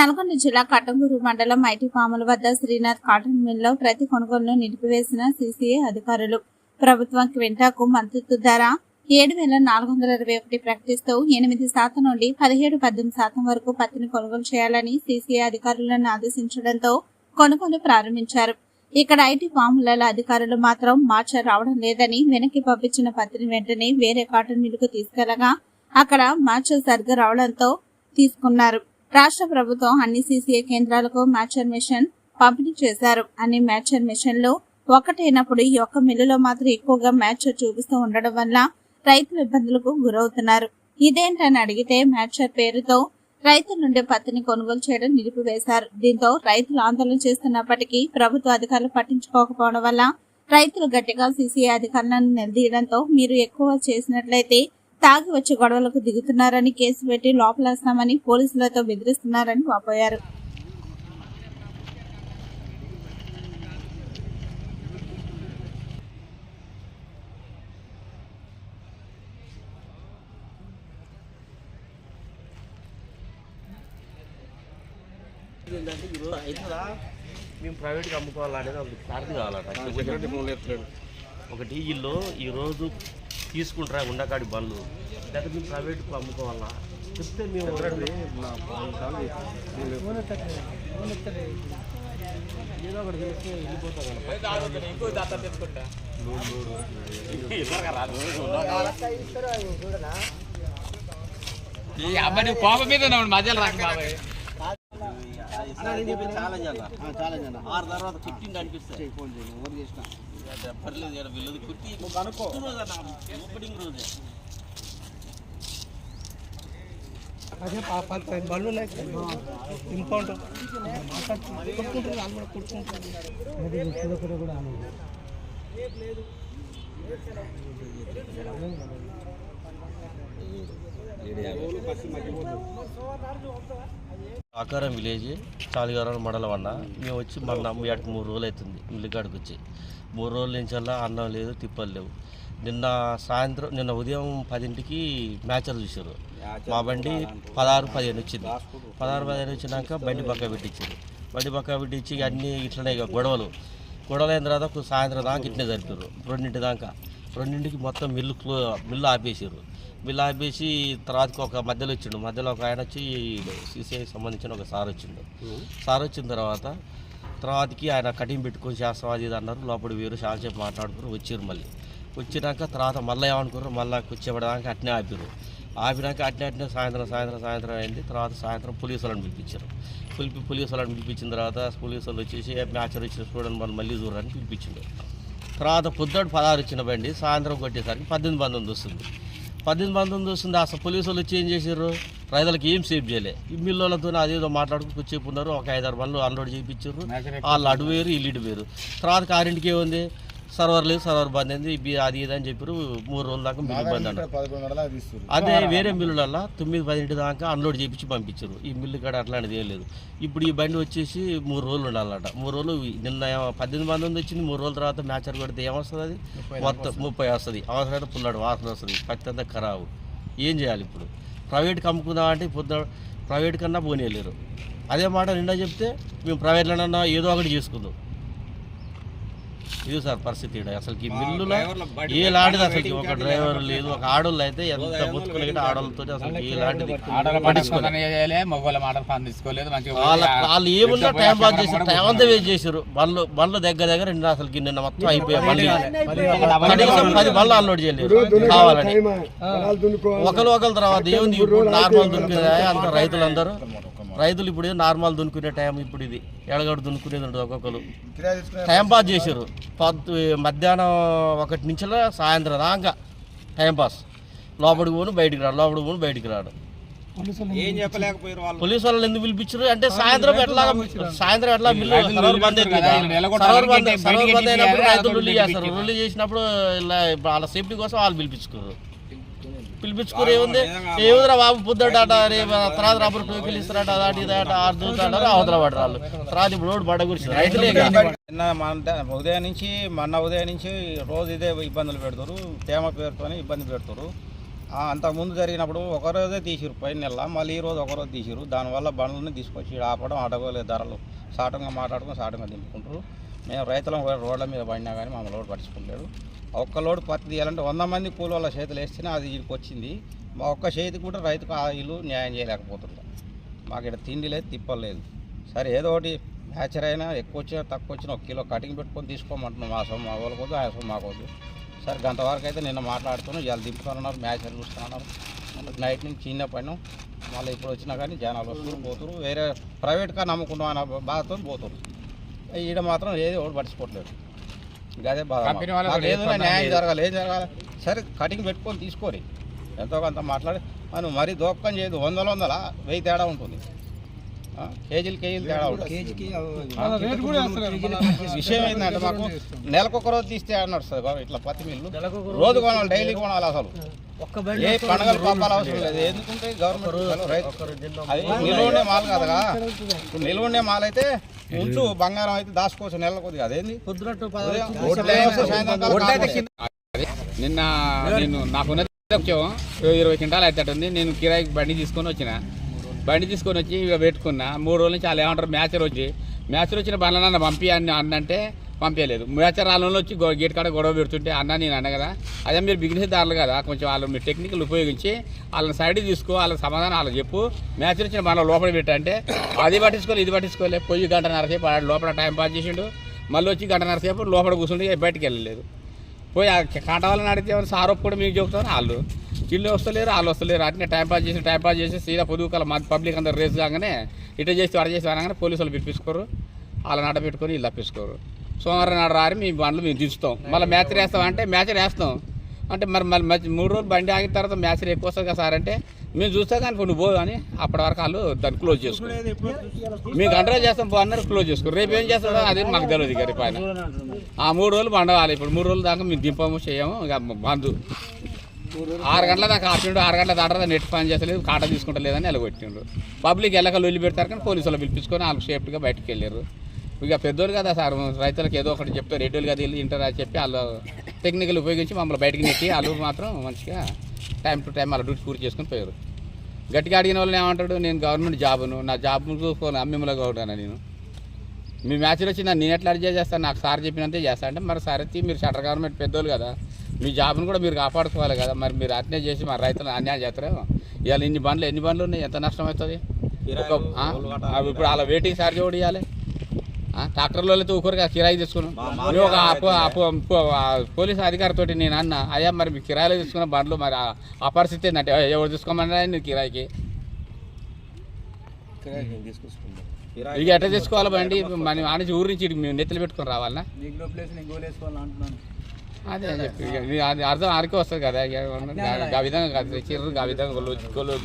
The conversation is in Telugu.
నల్గొండ జిల్లా కట్టంగూరు మండలం ఐటీ పాముల వద్ద శ్రీనాథ్ కాటన్ మిల్లో ప్రతి కొనుగోలును నిలిపివేసిన సీసీఏ అధికారులు. ప్రభుత్వం క్వింటాకు మద్దతు ధర ఏడు వేల నాలుగు వందల ఇరవై ఒకటి ప్రకటిస్తూ ఎనిమిది శాతం నుండి పదిహేడు పద్దెనిమిది శాతం వరకు పత్తిని కొనుగోలు చేయాలని సీసీఏ అధికారులను ఆదేశించడంతో కొనుగోలు ప్రారంభించారు. ఇక్కడ ఐటీ పాముల అధికారులు మాత్రం మార్చ రావడం లేదని వెనక్కి పంపించిన పత్తిని వెంటనే వేరే కాటన్ మిల్లుకు తీసుకెళ్ళగా అక్కడ మార్చ సరిగ్గా రావడంతో తీసుకున్నారు. రాష్ట్ర ప్రభుత్వం అన్ని సీసీఏ కేంద్రాలకు మ్యాచర్ మిషన్ పంపిణీ చేశారు. అన్ని మ్యాచర్ మిషన్లు ఒకటైనప్పుడు ఈ ఒక్క మిల్లులో మాత్రం ఎక్కువగా మ్యాచర్ చూపిస్తూ ఉండడం వల్ల రైతులు ఇబ్బందులకు గురవుతున్నారు. ఇదేంటని అడిగితే మ్యాచర్ పేరుతో రైతుల నుండి పత్తిని కొనుగోలు చేయడం నిలిపివేశారు. దీంతో రైతులు ఆందోళన చేస్తున్నప్పటికీ ప్రభుత్వ అధికారులు పట్టించుకోకపోవడం వల్ల రైతులు గట్టిగా సీసీఐ అధికారులను నిలదీయడంతో మీరు ఎక్కువ చేసినట్లయితే తాగి వచ్చి గొడవలకు దిగుతున్నారని కేసు పెట్టి లోపలేస్తామని పోలీసులతో బెదిరిస్తున్నారని వాపోయారు. ఏంటంటే ఈరోజు అవుతుందా మేము ప్రైవేట్గా అమ్ముకోవాలనేది ఒక క్లారిటీ కావాలట. ఒకటి వీళ్ళు ఈరోజు తీసుకుంటారా ఉండకాడి బండ్లు? లేకపోతే మేము ప్రైవేట్కి అమ్ముకోవాలా? చెప్తే మేము ఏదో ఒకటి తెలిస్తే వెళ్ళిపోతాం కదా. లోడ్ లోడ్ ఈ అబ్బాయి కోపం మీద మధ్యలో రాక బాబాయ్. ఛాలెంజ్ అన్న ఆరు తర్వాత కుట్టిండి అనిపిస్తాయి. ఫోన్ చేయండి ఎవరు చేసిన. పర్లేదు ఇక్కడ వీళ్ళది కుట్టి కనుక్కో. రోజు అన్న ఓపెనింగ్ రోజే. అదే పది బళ్ళు వాళ్ళు కూడా కొట్టుకుంటుంది ఆకారం విలేజ్ చాలిగారం మండలం అన్న. మేము వచ్చి మన ఏటకి మూడు రోజులు అవుతుంది మిల్లిగాడికి వచ్చి. మూడు రోజుల నుంచి అలా అన్నం లేదు తిప్పలు లేవు. నిన్న సాయంత్రం నిన్న ఉదయం పదింటికి మ్యాచ్లు చూశారు. మా బండి పదహారు పదిహేను వచ్చింది. పదహారు పదిహేను వచ్చినాక బండి పక్క పెట్టించారు. బండి పక్క పెట్టించి అన్నీ ఇట్లనే ఇక గొడవలు. గొడవలు అయిన తర్వాత సాయంత్రం దాకా ఇట్లనే జరిపారు. రెండింటి దాకా. రెండింటికి మొత్తం మిల్లు క్లో మిల్లు ఆపేసారు మిల్లు ఆపేసి తర్వాతకి ఒక మధ్యలో వచ్చిండు మధ్యలో ఒక ఆయన వచ్చి సీసీఐ సంబంధించిన ఒక సార్ వచ్చిండు. సార్ వచ్చిన తర్వాత తర్వాతకి ఆయన కటింగ్ పెట్టుకొని ఇది అన్నారు. లోపల వేరు చాలా సేపు మాట్లాడుకుని వచ్చారు మళ్ళీ. వచ్చినాక తర్వాత మళ్ళీ ఏమనుకున్నారు? మళ్ళీ వచ్చేపడదాకా అట్నే ఆపారు. ఆపినాక అట్నే అట్నే సాయంత్రం సాయంత్రం సాయంత్రం అయింది. తర్వాత సాయంత్రం పోలీసు వాళ్ళని పిలిపించారు. పిలిపి పోలీసు వాళ్ళని పిలిపించిన తర్వాత పోలీసు వాళ్ళు వచ్చేసి మ్యాచర్ వచ్చిన చూడండి వాళ్ళు మళ్ళీ చూడని పిలిపించిండు. తర్వాత పొద్దుడు పదహారు వచ్చిన బండి సాయంత్రం కొట్టేసరికి పద్దెనిమిది పంతొమ్మిది వస్తుంది. పద్దెనిమిది పంతొమ్మిది వస్తుంది అసలు పోలీసు వాళ్ళు వచ్చి ఏం చేశారు రైతులకు ఏం సేవ్ చేయలే. ఈ మిల్లులతో అదేదో మాట్లాడుకుని కూర్చేపు ఉన్నారు ఒక ఐదారు బండ్లు అన్లోడ్ చేయించారు వాళ్ళు అటు వేరు వీళ్ళు ఇటు వేరు. తర్వాత ఆరింటికి ఏముంది? సర్వర్ లేదు సర్వర్ బంద్ అయింది అది ఇది అని చెప్పారు మూడు రోజుల దాకా మిల్లు బంద్ అన్నారు. అదే వేరే మిల్లులల్లో తొమ్మిది పదింటి దాకా అన్లోడ్ చేయించి పంపించారు ఈ మిల్లు కాడ అట్లాంటిది ఏం లేదు. ఇప్పుడు ఈ బండి వచ్చేసి మూడు రోజులు ఉండాలన్నమాట మూడు రోజులు నిన్న పద్దెనిమిది మంది ఉంది వచ్చింది మూడు రోజుల తర్వాత మ్యాచర్ కొడితే ఏమొస్తుంది అది? మొత్తం ముప్పై వస్తుంది. అవసరమైతే పుల్లడు వాసన వస్తుంది. పత్తి అంతా ఖరాబు. ఏం చేయాలి ఇప్పుడు? ప్రైవేట్కి అమ్ముకుందాం అంటే పొద్దు ప్రైవేట్ కన్నా పోనీయలేరు. అదే మాట నిన్న చెప్తే మేము ప్రైవేట్లోనన్నా ఏదో ఒకటి చేసుకుందాం. ఇది సార్ పరిస్థితి ఈడ. అసలు ఈ మిల్లులో ఏ లాంటిది అసలు ఒక డ్రైవర్ లేదు ఒక ఆడోళ్ళు అయితే ఎంత బతుకులు ఆడోళ్ళతో అసలు ఏ లాంటిది వాళ్ళ వాళ్ళు ఏమున్నా టైం పాస్ చేశారు టైం అంతా వేస్ట్ చేశారు. బండ్లు బండ్లు దగ్గర దగ్గర నిన్న అసలు నిన్న మొత్తం అయిపోయాయి కనీసం పది బండ్లు అన్లోడ్ చేయలేదు. కావాలని. ఒకరు ఒకరు తర్వాత ఏముంది? నార్మల్ దున్నుకునే అంత రైతులందరూ. రైతులు ఇప్పుడు నార్మల్ దున్నుకునే టైం ఇప్పుడు ఇది. ఎడగడు దున్నుకునేది ఉంటుంది ఒక్కొక్కరు. టైం పాస్ చేశారు. పొద్దు మధ్యాహ్నం ఒకటి నుంచి సాయంత్రం దాకా టైం పాస్. లోపలికి పోను బయటికి రాడు. లోపలికి పోను బయటికి రాడు. ఏం చెప్పలేకపోయారు వాళ్ళు? పోలీసు వాళ్ళని ఎందుకు పిలిపించారు? అంటే సాయంత్రం ఎట్లా సాయంత్రం ఎట్లా సర్వర్ బంద్ వీళ్ళు సర్వర్ బంద్ సర్వర్ బంద్ అయినప్పుడు రైతులు అదొకటి రిలీ చేస్తారు పిలిపించారు. రిలీ చేసినప్పుడు ఇలా వాళ్ళ సేఫ్టీ కోసం వాళ్ళు పిలిపించుకోరు పిలిపించుకుని ఏముంది? ఏముందిరా బాబు పొద్దుట రేపు తర్వాత రబ్బర్ టోకెల్ ఇస్తారట అదాటి ఆరు దూతాడారు అవతల పడరాళ్ళు తర్వాత ఇప్పుడు రోడ్డు పడ్డ గురించి రైతులే నిన్న మన ఉదయం నుంచి మొన్న ఉదయం నుంచి రోజు ఇదే ఇబ్బందులు పెడతారు తేమ పేరుతోనే ఇబ్బంది పెడతారు. అంతకుముందు జరిగినప్పుడు ఒకరోజే తీసిరు పైన నెల మళ్ళీ ఈ రోజు ఒకరోజు తీసిరు. దానివల్ల బండ్లని తీసుకొచ్చి ఆపడం అడగలేదు ధరలు సాటంగా మాట్లాడుకుని సాటంగా దింపుకుంటారు మేము రైతులం కూడా రోడ్ల మీద పడినా కానీ మమ్మల్ని లోడ్ పట్టించుకుంటాడు ఒక్క లోడ్ పత్తి తీయాలంటే వంద మంది కూలి వాళ్ళ చేతులు వేస్తేనే అది ఇక్కడికి వచ్చింది. మా ఒక్క చేతికి కూడా రైతుకు ఆ ఇల్లు న్యాయం చేయలేకపోతుంటాం మాకు ఇక్కడ తిండి లేదు తిప్పలేదు సరే ఏదో ఒకటి మ్యాచర్ అయినా ఎక్కువ వచ్చినా తక్కువ వచ్చినా ఒక కిలో కటింగ్ పెట్టుకొని తీసుకోమంటున్నాం. మా సొమ్ము మా వాళ్ళకొద్దు ఆ సొమ్ము మాకొద్దు సరే గంట వరకు అయితే నిన్న మాట్లాడుతున్నాం. ఇవాళ దింపుతున్నారు మ్యాచర్ చూస్తున్నారు నైట్ నుంచి చిన్న పడినాం మళ్ళీ ఇప్పుడు వచ్చినా కానీ జనాలు వస్తున్నారు పోతున్నారు వేరే ప్రైవేట్గా నమ్ముకున్నాం అన్న బాధతో పోతున్నారు ఈడ మాత్రం ఏది ఒకటి పట్టించుకోవట్లేదు. ఇంకా అదే బాధ రేపు న్యాయం. జరగాలి ఏం జరగాలి. సరే కటింగ్ పెట్టుకొని తీసుకోరి. ఎంతో కొంత మాట్లాడి మనం మరీ దోపకం చేయదు వందల వందల వెయ్యి తేడా ఉంటుంది. ఆ, కేజీలు కేజీలు తేడా ఉంటుంది. విషయం ఏంటంటే మాకు నెలకొక రోజు తీస్తే నడుస్తుంది బాబు ఇట్లా పత్తి మిల్లు. రోజు కొనాలి డైలీ కొనాలి అసలు. ఏ పండగలు పంపాలి అవసరం లేదు. ఎందుకంటే గవర్నమెంట్ రైతు. అది నిల్వ ఉండే మాల్ కదగా ఇప్పుడు నిల్వ ఉండే మాల్ అయితే ఉంచు బంగారం అయితే దాచుకోవచ్చు నెల కొద్దిగా. అదేంది. నిన్న నేను నాకున్నది ఇరవై క్వింటాలు అవుతాడు ఉంది నేను కిరాయికి బండి తీసుకొని వచ్చిన. బండి తీసుకొని వచ్చి ఇక పెట్టుకున్నా. మూడు రోజుల నుంచి వాళ్ళు ఏమంటారు మ్యాచర్ వచ్చి మ్యాచర్ వచ్చిన బండ్లన్న పంపి అని అన్నంటే పంపించలేదు మేచరాలంలో వచ్చి గో- గేట్ కాడ గొడవ పెడుతుంటే అన్న నేను అన్న కదా అదే మీరు బిజినెస్ దారులు కదా కొంచెం వాళ్ళు మీ టెక్నికల్ ఉపయోగించి వాళ్ళని సైడ్ తీసుకో వాళ్ళ సమాధానం వాళ్ళకి చెప్పు. మ్యాచ్ వచ్చిన మన లోపల పెట్టంటే అది పట్టించుకోలేదు ఇది పట్టించుకోలేదు పోయి గంటన్నర సేపు ఆడ లోపల టైం పాస్ చేసిండు. మళ్ళీ వచ్చి గంటన్నర సేపు లోపల కూర్చుండి బయటకు వెళ్ళలేదు. పోయి ఆ కాట వాళ్ళని అడిగితే సార్ కూడా మీకు చెబుతారు? వాళ్ళు. వీళ్ళు వస్తలేరు వాళ్ళు వస్తలేరు. అట్నే టైం పాస్ చేసి టైం పాస్ చేసి సీదా పొదుగుకల మా పబ్లిక్ అందరు రేస్ కాగానే ఇటు చేసి అడ చేసి అనగానే పోలీసు వాళ్ళు పిలిపించుకోరు. వాళ్ళని అడ్డ పెట్టుకొని వీళ్ళు తప్పించుకోరు. సోమవారం నాడు రారి మీ బండ్లు మేము దించుతాం. మళ్ళీ మ్యాచ్ వేస్తాం అంటే మ్యాచ్ వేస్తాం అంటే మరి మళ్ళీ మధ్య మూడు రోజులు బండి ఆగిన తర్వాత మ్యాచ్ ఎక్కువ వస్తుంది కదా సార్ అంటే మేము చూస్తే కానీ నువ్వు పోదు అని అప్పటి వరకు వాళ్ళు దాన్ని క్లోజ్ చేసుకో మీకు అండర్ చేస్తాం పో అన్నారు క్లోజ్ చేసుకో రేపు ఏం చేస్తాడో అదే మాకు తెలియదు ఇక రేపు ఆయన. ఆ మూడు రోజులు బండవాలి ఇప్పుడు మూడు రోజుల దాకా మేము దింపము చేయము ఇక బంధు. ఆరు గంటల దాకా ఆపిండు ఆరు గంటల దాకా నెట్ పని చేస్తలేదు కాట తీసుకుంటలేదని ఎలగొట్టిండు పబ్లిక్ ఎల్లకలు వెళ్ళి పెడతారు కానీ పోలీసు వాళ్ళు పిలిపించుకొని వాళ్ళు సేఫ్టీగా బయటకు వెళ్ళారు ఇక పెద్దోళ్ళు కదా సార్ రైతులకు ఏదో ఒకటి చెప్తారు రెడ్డిలు కదా వెళ్ళి ఇంటర్ అని చెప్పి వాళ్ళు టెక్నికల్ ఉపయోగించి మమ్మల్ని బయటకు నెట్టి వాళ్ళు మాత్రం మంచిగా టైం టు టైం వాళ్ళ డ్యూటీ పూర్తి చేసుకొని పోయారు. గట్టిగా అడిగిన వాళ్ళని ఏమంటాడు నేను గవర్నమెంట్ జాబును నా జాబ్ చూసుకోను అమ్మిమలో ఉంటాను నేను. మీ మ్యాచ్లో వచ్చి నన్ను నేను ఎట్లా అడ్జస్ట్ చేస్తాను నాకు సార్ చెప్పినంతే చేస్తా అంటే మరి సార్ వచ్చి మీరు సెంట్రల్ గవర్నమెంట్ పెద్దోళ్ళు కదా మీ జాబ్ను కూడా మీరు కాపాడుకోవాలి కదా మరి మీరు అట్నే చేసి మా రైతులు అన్యాయం చేస్తారేమో ఇవాళ ఇన్ని బండ్లు ఎన్ని బండ్లు ఉన్నాయి? ఎంత నష్టం అవుతుంది? ఇప్పుడు అలా వెయిటింగ్ ఛార్జ్ కూడా ఇవ్వాలి. ట్రాక్టర్లో అయితే ఊరికి కిరాయి తీసుకున్నాం. ఒక పోలీస్ అధికారితో నేను అన్న అయ్యా మరి మీ కిరాయిలో తీసుకున్న బండ్లు మరి ఆ- పరిస్థితి ఏంటంటే ఎవరు తీసుకోమన్నా నేను కిరాయికి? ఇక ఎట్లా తీసుకోవాలి బండి? మన ఆనించి ఊరి నుంచి మేము నెత్తులు పెట్టుకొని రావాలనా? అదే చెప్పి అర్థం ఆరికే వస్తుంది కదా ఆ విధంగా కాదు చిర్రు ఆ విధంగా గొల్లు గొల్లు